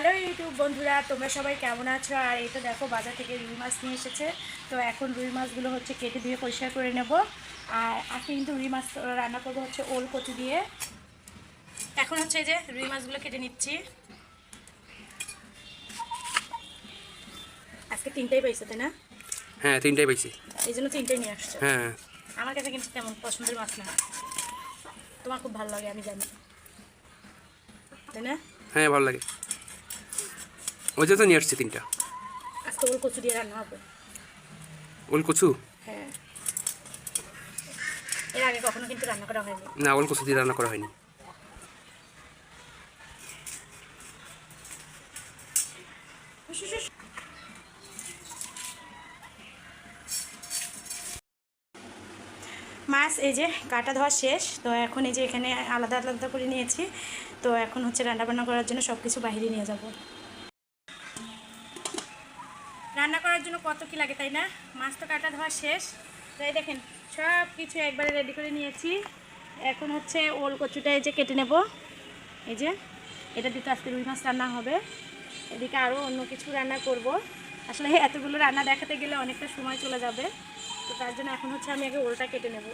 Hello YouTube বন্ধুরা তোমরা সবাই কেমন আছো? আর এই তো দেখো বাজার থেকে রুই মাছ নিয়ে এসেছে। তো এখন রুই মাছগুলো হচ্ছে কেটে দিয়ে পরিষ্কার করে নেব। আর আজকে কিন্তু রুই মাছ রান্না করব হচ্ছে ওল কচু দিয়ে। এখন হচ্ছে যে রুই মাছগুলো কেটে নিচ্ছি। আজকে তিনটাই পাইছে তাই না? হ্যাঁ তিনটাই পাইছি। এই জন্য তিনটাই নিয়ে আসছে? হ্যাঁ। আমার কাছে কিন্তু তেমন পছন্দের মাছ না। তোমার খুব ভালো লাগে আমি জানি। তাই না? হ্যাঁ ভালো লাগে। ওই যে তো নিয়ে আসছি তিনটা। আজকে ওল কচু দিয়ে রান্না হবে। ওল কচু হ্যাঁ। এর আগে কখনো কিন্তু রান্না করা হয়নি। না ওল কচু দিয়ে রান্না করা হয়নি। মাছ এই যে কাটা ধোয়া শেষ তো এখন এই যে এখানে আলাদা আলাদা করে নিয়েছি তো এখন হচ্ছে রান্না বান্না করার জন্য সব কিছু বাইরে নিয়ে যাব। রান্না করার জন্য কত কি লাগে, তাই না? মাছ তো কাটা ধোয়া শেষ। তাই দেখেন, সব কিছু একবারে রেডি করে নিয়েছি। এখন হচ্ছে ওল কচুটা এই যে কেটে নেব। এই যে, এটা দিতে আজকে রুই মাছ রান্না হবে। এদিকে আরও অন্য কিছু রান্না করব। আসলে এতগুলো রান্না দেখাতে গেলে অনেকটা সময় চলে যাবে। তো তার জন্য এখন হচ্ছে আমি আগে ওলটা কেটে নেব।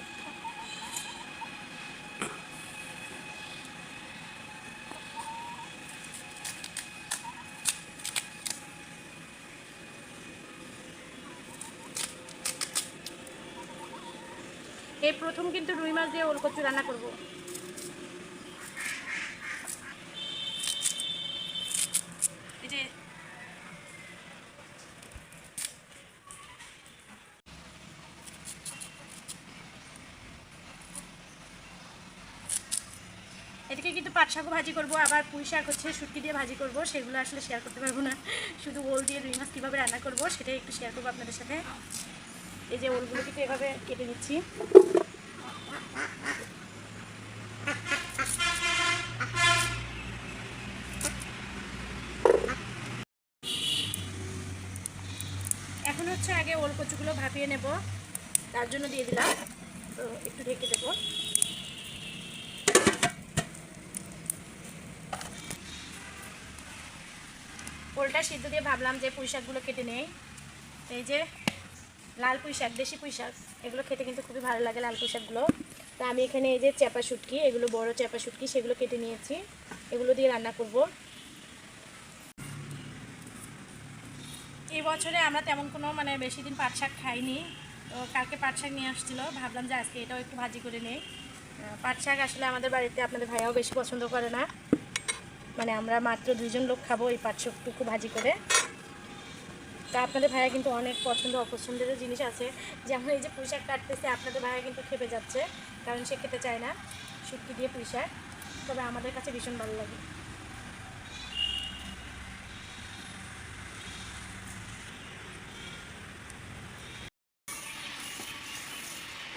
এই প্রথম কিন্তু রুই মাছ দিয়ে ওল কচু রান্না করব। এদিকে কিন্তু পাট শাকও ভাজি করব, আবার পুঁই শাক হচ্ছে শুটকি দিয়ে ভাজি করব, সেগুলো আসলে শেয়ার করতে পারব না। শুধু ওল দিয়ে রুই মাছ কীভাবে রান্না করব সেটাই একটু শেয়ার করব আপনাদের সাথে। এই যে ওলগুলো কিন্তু এভাবে কেটে নিচ্ছি। এখন হচ্ছে আগে ওল কচুগুলো ভাপিয়ে নেব, তার জন্য দিয়ে দিলাম। তো একটু ঢেকে দেবো। ওলটা সিদ্ধ দিয়ে ভাবলাম যে পুঁই শাকগুলো কেটে নেই। এই যে লাল পুঁই শাক, দেশি পুঁই শাক, এগুলো খেতে কিন্তু খুবই ভালো লাগে লাল পুঁই শাকগুলো। তা আমি এখানে এই যে চ্যাপা শুটকি, এগুলো বড় চ্যাপা শুটকি, সেগুলো কেটে নিয়েছি। এগুলো দিয়ে রান্না করব। এই বছরে আমরা তেমন কোনো মানে বেশি দিন পাট শাক খাইনি। তো কালকে পাট শাক নিয়ে আসছিল, ভাবলাম যে আজকে এটাও একটু ভাজি করে নেই। পাট শাক আসলে আমাদের বাড়িতে আপনাদের ভাইয়াও বেশি পছন্দ করে না। মানে আমরা মাত্র দুইজন লোক খাব এই পাট শাকটুকু ভাজি করে। তা আপনাদের ভাইয়া কিন্তু অনেক পছন্দ অপছন্দেরও জিনিস আছে। যেমন এই যে পুঁই শাক কাটতেছে, আপনাদের ভাইয়া কিন্তু খেপে যাচ্ছে, কারণ সে খেতে চায় না শুটকি দিয়ে পুঁই শাক। তবে আমাদের কাছে ভীষণ ভালো লাগে।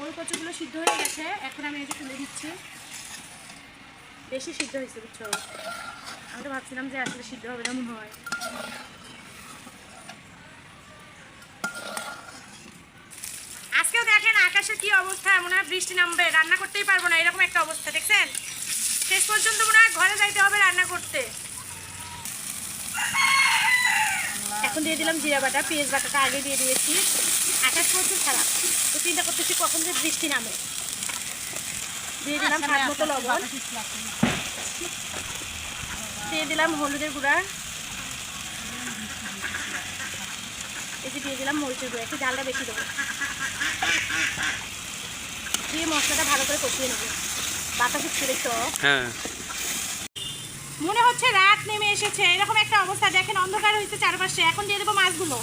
ওই কচুগুলো সিদ্ধ হয়ে গেছে, এখন আমি যে তুলে দিচ্ছি। বেশি সিদ্ধ হয়েছে, বুঝছ? আমি তো ভাবছিলাম যে আসলে সিদ্ধ হবে না, মনে হয় আজকেও দেখেন আকাশের কি অবস্থা মনে হয় বৃষ্টি নামবে রান্না করতেই পারব না এরকম একটা অবস্থা দেখছেন? শেষ পর্যন্ত মনে হয় ঘরে যাইতে হবে রান্না করতে। এখন দিয়ে দিলাম জিরা বাটা পেঁয়াজ বাটাটা আগে দিয়ে দিয়েছি। আকাশ প্রচুর খারাপ তো চিন্তা করতেছি কখন যে বৃষ্টি নামে। দিয়ে দিলাম হাত মতো লবণ। দিয়ে দিলাম হলুদের গুঁড়া। যে দিয়ে দিলাম মরিচের গুঁড়া একটু ডালটা বেশি দেবো। দিয়ে মশলাটা ভালো করে কষিয়ে নেব। বাতাস ছেড়ে তো হ্যাঁ। মনে হচ্ছে রাত নেমে এসেছে। এরকম একটা অবস্থা। দেখেন অন্ধকার হয়েছে চারপাশে। এখন দিয়ে দেবো মাছগুলো।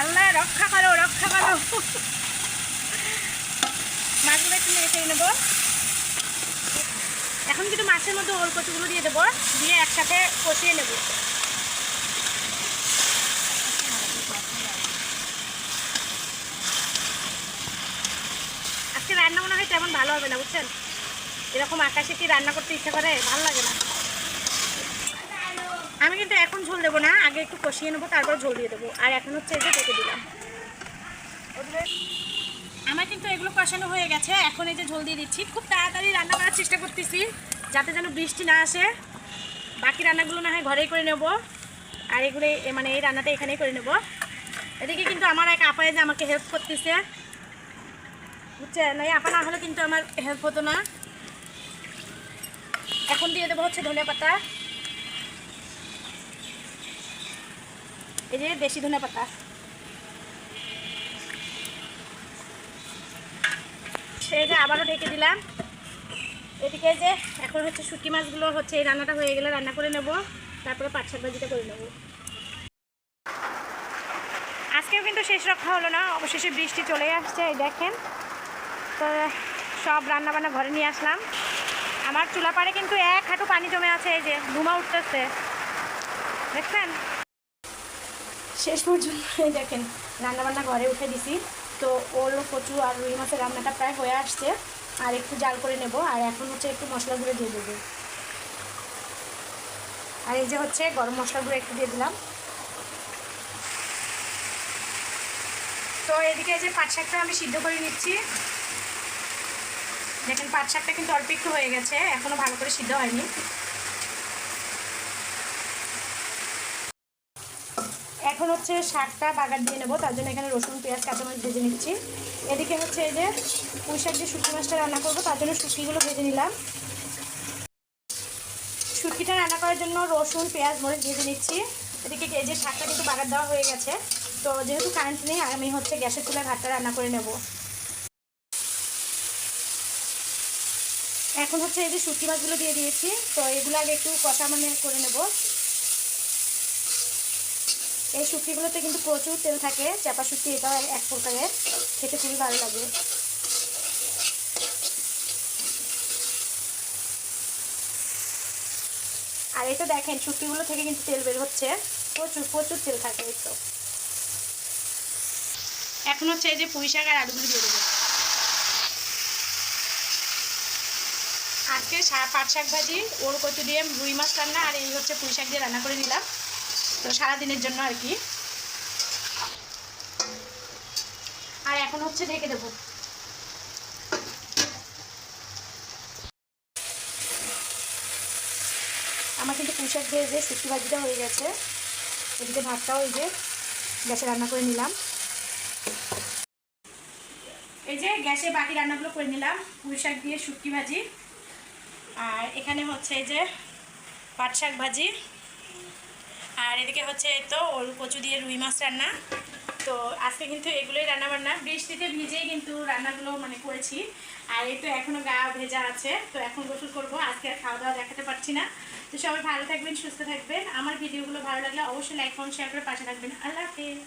আল্লাহ রক্ষা করো রক্ষা করো। মাছগুলো একটু চেড়ে নেব। এখন কিন্তু মাছের মধ্যে ওল কচুগুলো দিয়ে দেবো। দিয়ে একসাথে কষিয়ে নেব আজকে রান্না মনে হয় তেমন ভালো হবে না, বুঝছেন? এরকম আকাশে কি রান্না করতে ইচ্ছা করে? ভালো লাগে না। আমি কিন্তু এখন ঝোল দেবো না, আগে একটু কষিয়ে নেব, তারপর ঝোল দিয়ে দেবো। আর এখন হচ্ছে এই যে দিলাম। আমার কিন্তু এগুলো কষানো হয়ে গেছে, এখন এই যে ঝোল দিয়ে দিচ্ছি। খুব তাড়াতাড়ি রান্না করার চেষ্টা করতেছি, যাতে যেন বৃষ্টি না আসে। বাকি রান্নাগুলো না হয় ঘরেই করে নেব। আর এগুলো মানে এই রান্নাটা এখানেই করে নেব। এদিকে কিন্তু আমার এক আপায় যে আমাকে হেল্প করতেছে। বুঝছেন এই আপা না হলে কিন্তু আমার হেল্প হতো না। এখন দিয়ে দেবো হচ্ছে ধনে পাতা। এই যে দেশি ধনে পাতা। সেই যে আবারও ঢেকে দিলাম। এদিকে যে এখন হচ্ছে শুটকি মাছগুলো হচ্ছে এই রান্নাটা হয়ে গেলে রান্না করে নেব। তারপরে পাট শাক ভাজিটা করে নেব। আজকেও কিন্তু শেষ রক্ষা হলো না। অবশেষে বৃষ্টি চলে আসছে দেখেন। তো সব রান্না বান্না ঘরে নিয়ে আসলাম। আমার চুলা পাড়ে কিন্তু এক হাঁটু পানি জমে আছে, এই যে ধুমা উঠতেছে। দেখছেন? শেষ পর্যন্ত দেখেন, রান্নাবান্না ঘরে উঠে দিছি। তো ওলো, কচু আর রুই মাছের রান্নাটা প্রায় হয়ে আসছে। আর একটু জাল করে নেব, আর এখন হচ্ছে একটু মশলা গুঁড়ো দিয়ে দেবো। আর এই যে হচ্ছে গরম মশলা গুঁড়ো একটু দিয়ে দিলাম। তো এদিকে এই যে পাট শাকটা আমি সিদ্ধ করে নিচ্ছি। দেখেন, পাট শাকটা কিন্তু অল্প একটু হয়ে গেছে, এখনও ভালো করে সিদ্ধ হয়নি। এখন হচ্ছে শাকটা বাগার দিয়ে নেব, তার জন্য এখানে রসুন, পেঁয়াজ, কাঁচামরিচ ভেজে নিচ্ছি। এদিকে হচ্ছে এই যে পুঁই শাক দিয়ে শুটকি মাছটা রান্না করব, তার জন্য শুটকিগুলো ভেজে নিলাম। শুটকিটা রান্না করার জন্য রসুন, পেঁয়াজ, মরিচ ভেজে নিচ্ছি। এদিকে এই যে শাকটা কিন্তু বাগার দেওয়া হয়ে গেছে, তো যেহেতু কারেন্ট নেই, আমি হচ্ছে গ্যাসের চুলায় ভাতটা রান্না করে নেব। এখন হচ্ছে এই যে শুটকি মাছগুলো দিয়ে দিয়েছি। তো এগুলো আগে একটু কষা মানে করে নেব। এই শুটকিগুলোতে কিন্তু প্রচুর তেল থাকে, চাপা শুটকি এটা এক প্রকারের। খেতে খুবই ভালো লাগে। আর এটা দেখেন, শুটকিগুলো থেকে কিন্তু তেল বের হচ্ছে। প্রচুর প্রচুর তেল থাকে এই তো। এখন হচ্ছে এই যে পুঁই শাক আর আলুগুলো দিয়ে দেবো। আজকে পাট শাক ভাজি, ওর কচু দিয়ে রুই মাছ রান্না আর এই হচ্ছে পুঁই শাক দিয়ে রান্না করে নিলাম। তো সারাদিনের জন্য আর কি। আর এখন হচ্ছে ঢেকে দেবো। আমার কিন্তু পুঁশাক দিয়ে যে শুটকি ভাজিটা হয়ে গেছে। এদিকে ভাতটাও এই যে গ্যাসে রান্না করে নিলাম। এই যে গ্যাসে বাকি রান্নাগুলো করে নিলাম। পুঁই শাক দিয়ে শুটকি ভাজি। আর এখানে হচ্ছে এই যে পাট শাক ভাজি। আর এদিকে হচ্ছে এই তো ওল কচু দিয়ে রুই মাছ রান্না। তো আজকে কিন্তু এগুলোই রান্না বান্না বৃষ্টিতে ভিজেই কিন্তু রান্নাগুলো মানে করেছি। আর এই তো এখনও গা ভেজা আছে। তো এখন গোসল করব। আজকে আর খাওয়া দাওয়া দেখাতে পারছি না। তো সবাই ভালো থাকবেন, সুস্থ থাকবেন। আমার ভিডিওগুলো ভালো লাগলে অবশ্যই লাইক করুন শেয়ার করে পাশে থাকবেন। আল্লাহ হাফিজ।